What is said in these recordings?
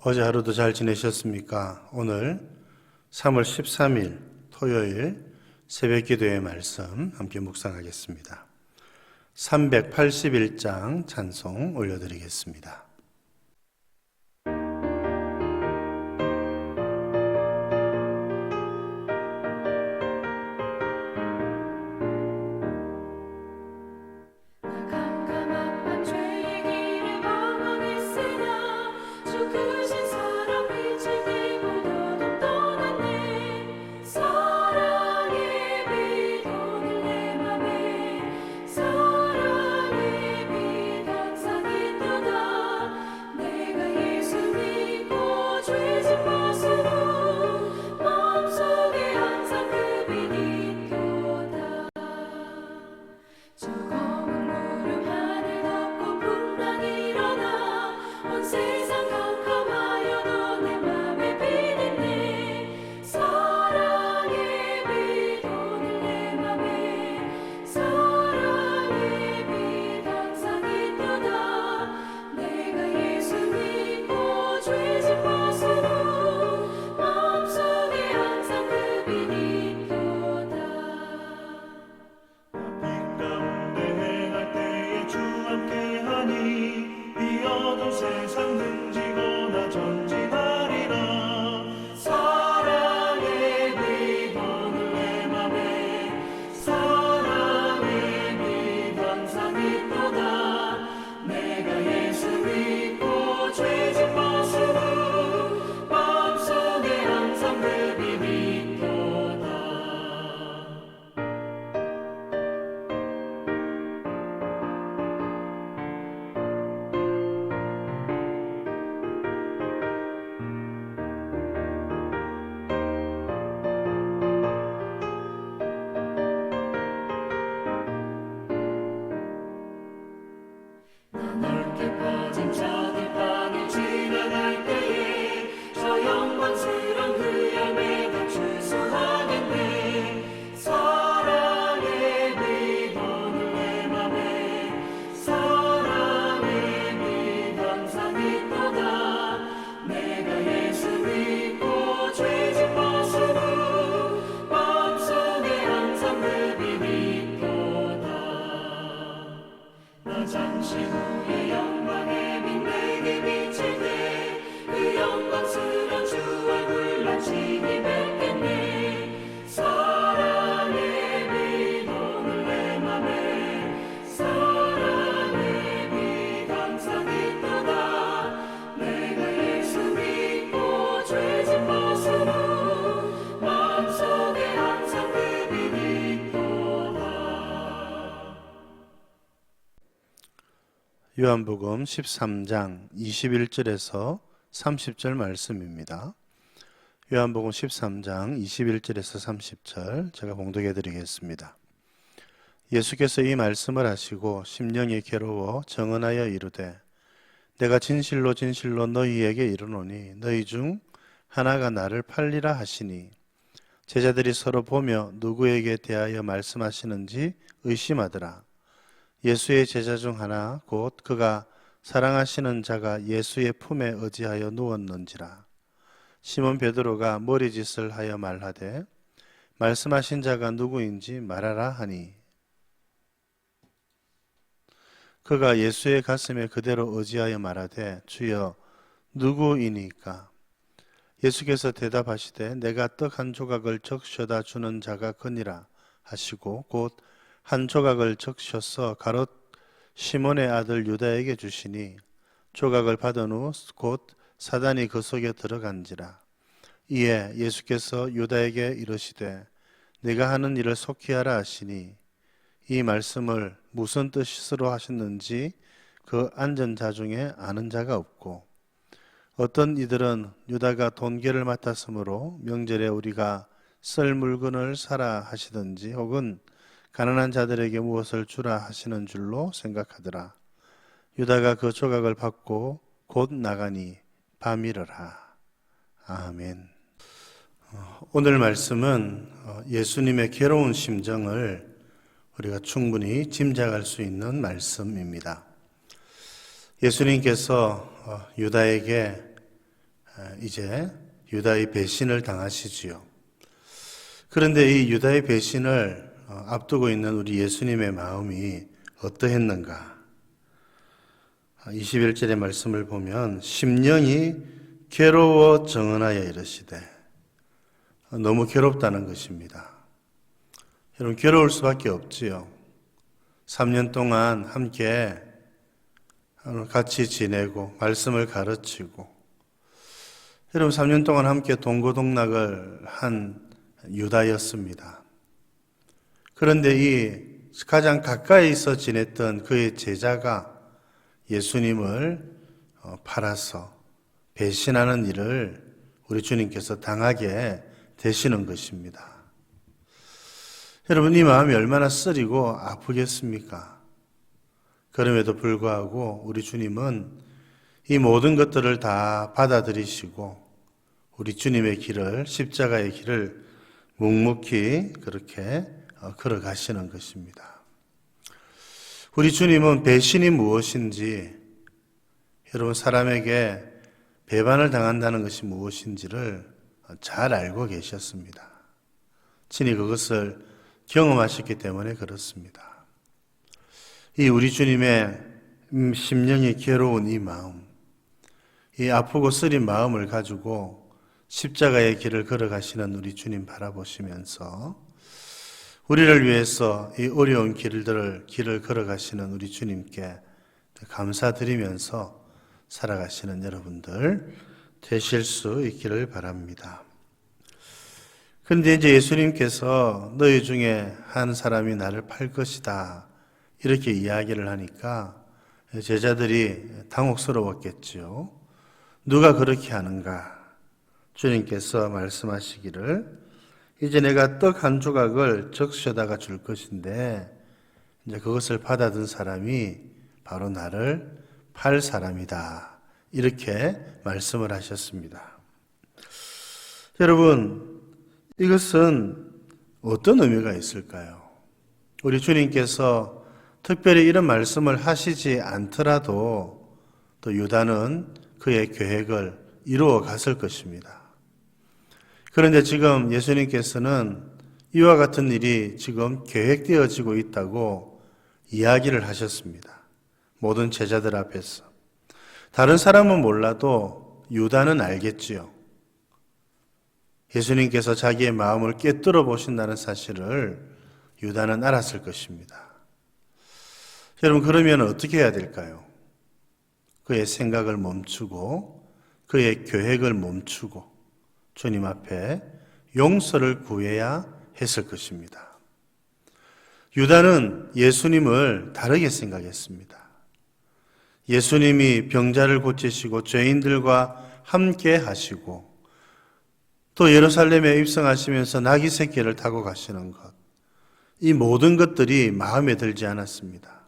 어제 하루도 잘 지내셨습니까? 오늘 3월 13일 토요일 새벽 기도의 말씀 함께 묵상하겠습니다. 381장 찬송 올려드리겠습니다. 요한복음 13장 21절에서 30절 말씀입니다. 요한복음 13장 21절에서 30절 제가 봉독해 드리겠습니다. 예수께서 이 말씀을 하시고 심령이 괴로워 정언하여 이르되 내가 진실로 진실로 너희에게 이르노니 너희 중 하나가 나를 팔리라 하시니 제자들이 서로 보며 누구에게 대하여 말씀하시는지 의심하더라. 예수의 제자 중 하나 곧 그가 사랑하시는 자가 예수의 품에 의지하여 누웠는지라. 시몬 베드로가 머리짓을 하여 말하되 말씀하신 자가 누구인지 말하라 하니. 그가 예수의 가슴에 그대로 의지하여 말하되 주여 누구이니까? 예수께서 대답하시되 내가 떡 한 조각을 적셔다 주는 자가 그니라 하시고 곧 한 조각을 적셔서 가롯 시몬의 아들 유다에게 주시니 조각을 받은 후 곧 사단이 그 속에 들어간지라. 이에 예수께서 유다에게 이르시되 내가 하는 일을 속히 하라 하시니 이 말씀을 무슨 뜻으로 하셨는지 그 앉은 자 중에 아는 자가 없고 어떤 이들은 유다가 돈계를 맡았으므로 명절에 우리가 쓸 물건을 사라 하시든지 혹은 가난한 자들에게 무엇을 주라 하시는 줄로 생각하더라. 유다가 그 조각을 받고 곧 나가니 밤이러라. 아멘. 어, 오늘 말씀은 어, 예수님의 괴로운 심정을 우리가 충분히 짐작할 수 있는 말씀입니다. 예수님께서 어, 유다에게 이제 유다의 배신을 당하시지요. 그런데 이 유다의 배신을 어, 앞두고 있는 우리 예수님의 마음이 어떠했는가? 21절의 말씀을 보면 심령이 괴로워 정언하여 이르시되 너무 괴롭다는 것입니다. 여러분 괴로울 수밖에 없지요. 3년 동안 함께 같이 지내고 말씀을 가르치고 여러분 3년 동안 함께 동고동락을 한 유다였습니다. 그런데 이 가장 가까이서 지냈던 그의 제자가 예수님을 어, 팔아서 배신하는 일을 우리 주님께서 당하게 되시는 것입니다. 여러분, 이 마음이 얼마나 쓰리고 아프겠습니까? 그럼에도 불구하고 우리 주님은 이 모든 것들을 다 받아들이시고 우리 주님의 길을, 십자가의 길을 묵묵히 그렇게 어, 걸어가시는 것입니다. 우리 주님은 배신이 무엇인지, 여러분, 사람에게 배반을 당한다는 것이 무엇인지를 잘 알고 계셨습니다. 친히 그것을 경험하셨기 때문에 그렇습니다. 이 우리 주님의 음, 심령이 괴로운 이 마음, 이 아프고 쓰린 마음을 가지고 십자가의 길을 걸어가시는 우리 주님 바라보시면서 우리를 위해서 이 어려운 길들을 길을 걸어가시는 우리 주님께 감사드리면서 살아가시는 여러분들 되실 수 있기를 바랍니다. 근데 이제 예수님께서 너희 중에 한 사람이 나를 팔 것이다. 이렇게 이야기를 하니까 제자들이 당혹스러웠겠지요. 누가 그렇게 하는가? 주님께서 말씀하시기를 이제 내가 떡 한 조각을 적셔다가 줄 것인데 이제 그것을 받아든 사람이 바로 나를 팔 사람이다. 이렇게 말씀을 하셨습니다. 여러분, 이것은 어떤 의미가 있을까요? 우리 주님께서 특별히 이런 말씀을 하시지 않더라도 또 유다는 그의 계획을 이루어 갔을 것입니다. 그런데 지금 예수님께서는 이와 같은 일이 지금 계획되어지고 있다고 이야기를 하셨습니다. 모든 제자들 앞에서. 다른 사람은 몰라도 유다는 알겠지요. 예수님께서 자기의 마음을 깨뜨려 보신다는 사실을 유다는 알았을 것입니다. 여러분, 그러면 어떻게 해야 될까요? 그의 생각을 멈추고 그의 계획을 멈추고 주님 앞에 용서를 구해야 했을 것입니다. 유다는 예수님을 다르게 생각했습니다. 예수님이 병자를 고치시고 죄인들과 함께 하시고 또 예루살렘에 입성하시면서 나귀 새끼를 타고 가시는 것. 이 모든 것들이 마음에 들지 않았습니다.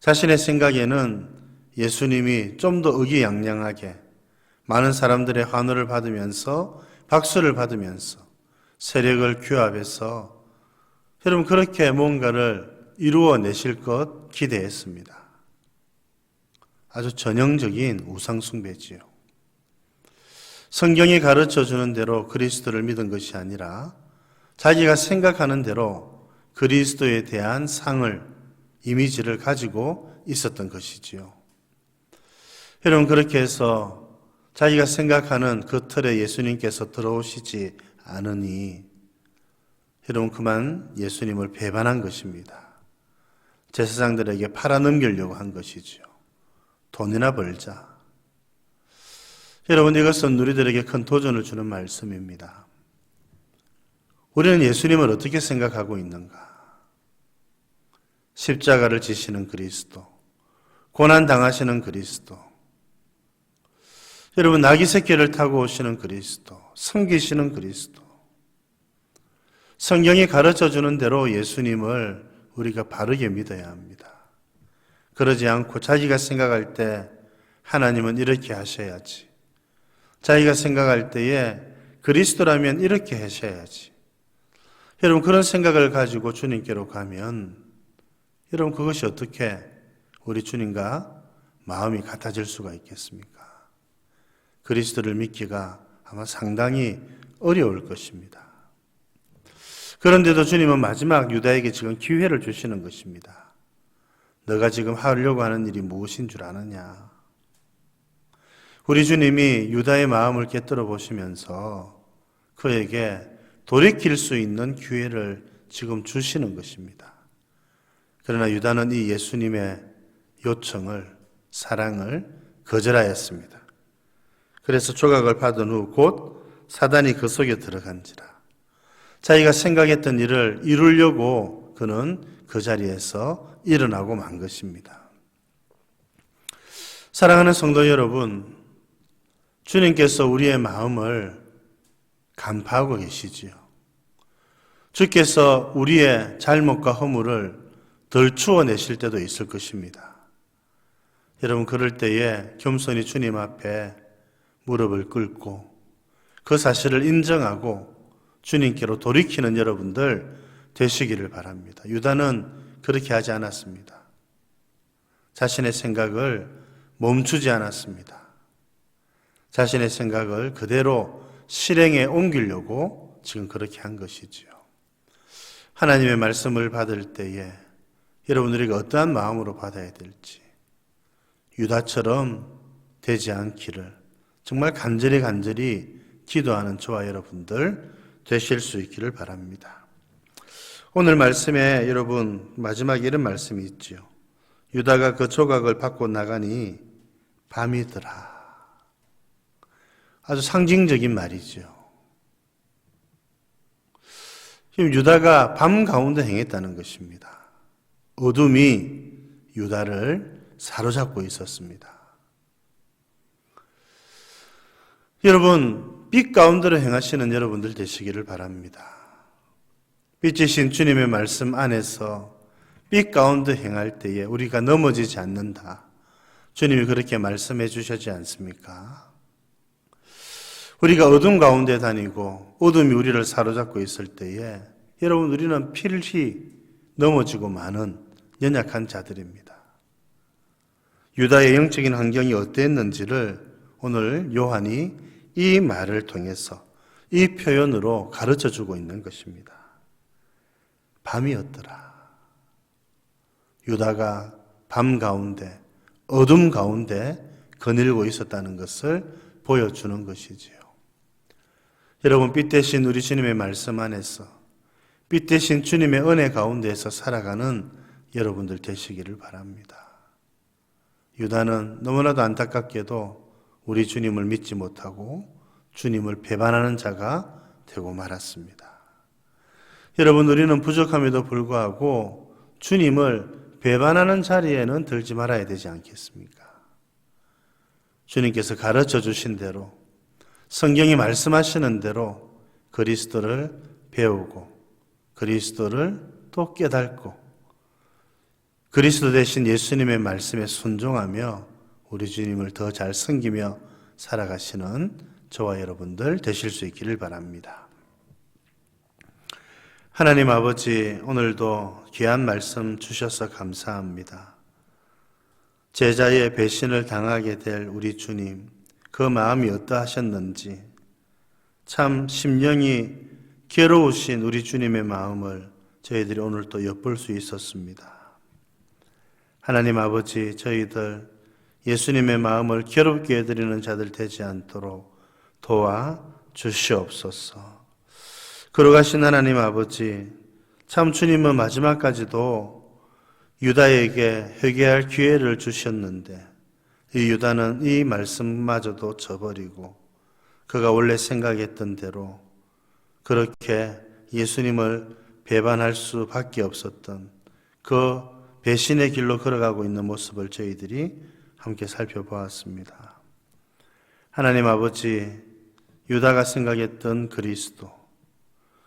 자신의 생각에는 예수님이 좀 더 의기양양하게 많은 사람들의 환호를 받으면서 박수를 받으면서 세력을 규합해서 여러분 그렇게 뭔가를 이루어내실 것 기대했습니다. 아주 전형적인 우상숭배지요. 성경이 가르쳐 주는 대로 그리스도를 믿은 것이 아니라 자기가 생각하는 대로 그리스도에 대한 상을, 이미지를 가지고 있었던 것이지요. 여러분, 그렇게 해서 자기가 생각하는 그 틀에 예수님께서 들어오시지 않으니 여러분, 그만 예수님을 배반한 것입니다. 제사장들에게 팔아넘기려고 한 것이지요. 돈이나 벌자. 여러분, 이것은 우리들에게 큰 도전을 주는 말씀입니다. 우리는 예수님을 어떻게 생각하고 있는가? 십자가를 지시는 그리스도, 고난 당하시는 그리스도, 여러분 나귀 새끼를 타고 오시는 그리스도, 섬기시는 그리스도, 성경이 가르쳐 주는 대로 예수님을 우리가 바르게 믿어야 합니다. 그러지 않고 자기가 생각할 때 하나님은 이렇게 하셔야지. 자기가 생각할 때에 그리스도라면 이렇게 하셔야지. 여러분 그런 생각을 가지고 주님께로 가면 여러분 그것이 어떻게 우리 주님과 마음이 같아질 수가 있겠습니까? 그리스도를 믿기가 아마 상당히 어려울 것입니다. 그런데도 주님은 마지막 유다에게 지금 기회를 주시는 것입니다. 너가 지금 하려고 하는 일이 무엇인 줄 아느냐? 우리 주님이 유다의 마음을 깨뜨려 보시면서 그에게 돌이킬 수 있는 기회를 지금 주시는 것입니다. 그러나 유다는 이 예수님의 요청을, 사랑을 거절하였습니다. 그래서 조각을 받은 후 곧 사단이 그 속에 들어간지라. 자기가 생각했던 일을 이루려고 그는 그 자리에서 일어나고 만 것입니다. 사랑하는 성도 여러분, 주님께서 우리의 마음을 간파하고 계시지요. 주께서 우리의 잘못과 허물을 덜 추워내실 때도 있을 것입니다. 여러분, 그럴 때에 겸손히 주님 앞에 무릎을 꿇고 그 사실을 인정하고 주님께로 돌이키는 여러분들 되시기를 바랍니다. 유다는 그렇게 하지 않았습니다. 자신의 생각을 멈추지 않았습니다. 자신의 생각을 그대로 실행에 옮기려고 지금 그렇게 한 것이지요. 하나님의 말씀을 받을 때에 여러분 우리가 어떠한 마음으로 받아야 될지 유다처럼 되지 않기를 정말 간절히 간절히 기도하는 저와 여러분들 되실 수 있기를 바랍니다. 오늘 말씀에 여러분 마지막에 이런 말씀이 있지요. 유다가 그 조각을 받고 나가니 밤이더라. 아주 상징적인 말이죠. 지금 유다가 밤 가운데 행했다는 것입니다. 어둠이 유다를 사로잡고 있었습니다. 여러분, 빛 가운데로 행하시는 여러분들 되시기를 바랍니다. 빛이신 주님의 말씀 안에서 빛 가운데 행할 때에 우리가 넘어지지 않는다. 주님이 그렇게 말씀해 주셨지 않습니까? 우리가 어둠 가운데 다니고 어둠이 우리를 사로잡고 있을 때에 여러분 우리는 필시 넘어지고 마는 연약한 자들입니다. 유다의 영적인 환경이 어땠는지를 오늘 요한이 이 말을 통해서 이 표현으로 가르쳐 주고 있는 것입니다. 밤이었더라. 유다가 밤 가운데, 어둠 가운데 거닐고 있었다는 것을 보여주는 것이지요. 여러분, 빛 대신 우리 주님의 말씀 안에서, 빛 대신 주님의 은혜 가운데에서 살아가는 여러분들 되시기를 바랍니다. 유다는 너무나도 안타깝게도 우리 주님을 믿지 못하고 주님을 배반하는 자가 되고 말았습니다. 여러분, 우리는 부족함에도 불구하고 주님을 배반하는 자리에는 들지 말아야 되지 않겠습니까? 주님께서 가르쳐 주신 대로 성경이 말씀하시는 대로 그리스도를 배우고 그리스도를 또 깨닫고 그리스도 대신 예수님의 말씀에 순종하며 우리 주님을 더 잘 섬기며 살아가시는 저와 여러분들 되실 수 있기를 바랍니다. 하나님 아버지, 오늘도 귀한 말씀 주셔서 감사합니다. 제자의 배신을 당하게 될 우리 주님, 그 마음이 어떠하셨는지, 참 심령이 괴로우신 우리 주님의 마음을 저희들이 오늘 또 엿볼 수 있었습니다. 하나님 아버지, 저희들 예수님의 마음을 괴롭게 해드리는 자들 되지 않도록 도와 주시옵소서. 걸어가신 하나님 아버지, 참 주님은 마지막까지도 유다에게 회개할 기회를 주셨는데, 이 유다는 이 말씀마저도 저버리고, 그가 원래 생각했던 대로 그렇게 예수님을 배반할 수밖에 없었던 그 배신의 길로 걸어가고 있는 모습을 저희들이 함께 살펴보았습니다. 하나님 아버지, 유다가 생각했던 그리스도,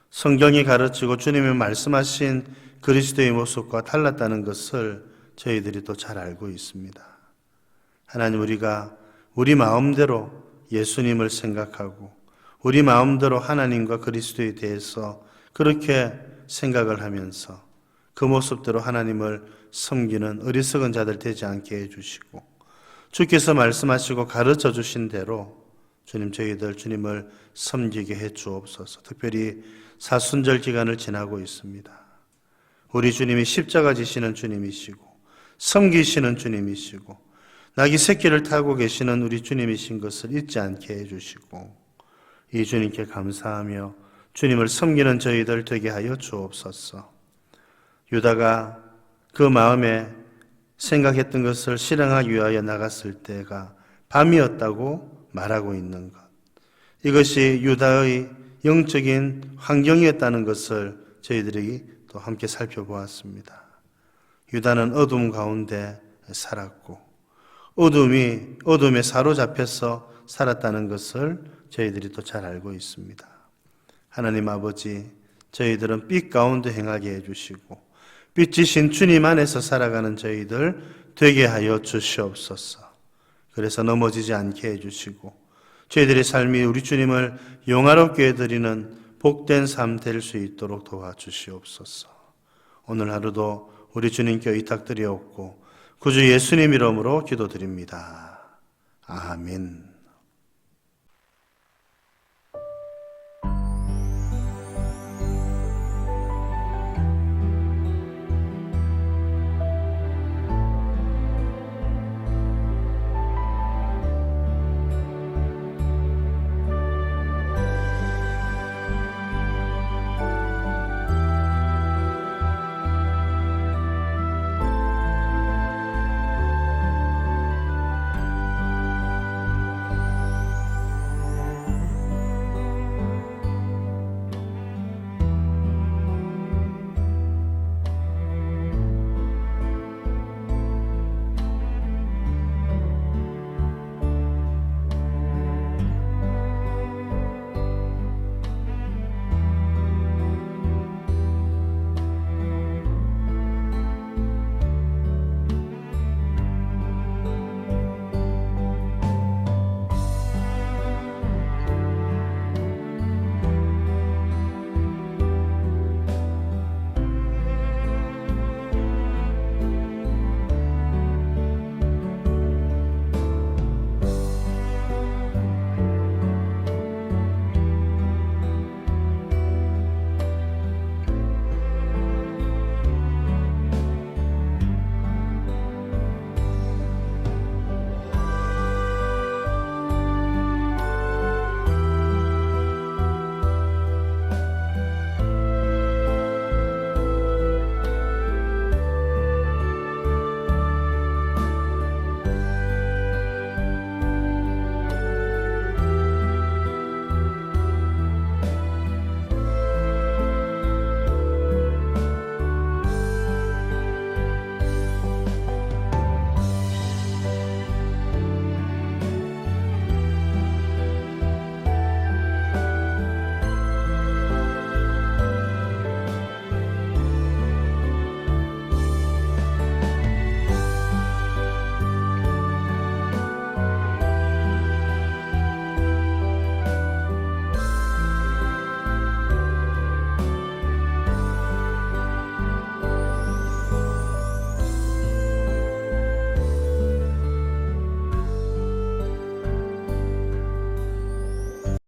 성경이 가르치고 주님이 말씀하신 그리스도의 모습과 달랐다는 것을 저희들이 또 잘 알고 있습니다. 하나님 우리가 우리 마음대로 예수님을 생각하고 우리 마음대로 하나님과 그리스도에 대해서 그렇게 생각을 하면서 그 모습대로 하나님을 섬기는 어리석은 자들 되지 않게 해주시고 주께서 말씀하시고 가르쳐 주신 대로 주님 저희들 주님을 섬기게 해 주옵소서. 특별히 사순절 기간을 지나고 있습니다. 우리 주님이 십자가 지시는 주님이시고 섬기시는 주님이시고 나귀 새끼를 타고 계시는 우리 주님이신 것을 잊지 않게 해 주시고 이 주님께 감사하며 주님을 섬기는 저희들 되게 하여 주옵소서. 유다가 그 마음에 생각했던 것을 실행하기 위하여 나갔을 때가 밤이었다고 말하고 있는 것. 이것이 유다의 영적인 환경이었다는 것을 저희들이 또 함께 살펴보았습니다. 유다는 어둠 가운데 살았고, 어둠이, 어둠에 사로잡혀서 살았다는 것을 저희들이 또 잘 알고 있습니다. 하나님 아버지, 저희들은 빛 가운데 행하게 해주시고, 빛이신 주님 안에서 살아가는 저희들 되게 하여 주시옵소서. 그래서 넘어지지 않게 해주시고, 저희들의 삶이 우리 주님을 영화롭게 해드리는 복된 삶 될 수 있도록 도와주시옵소서. 오늘 하루도 우리 주님께 의탁드리옵고, 구주 예수님 이름으로 기도드립니다. 아멘.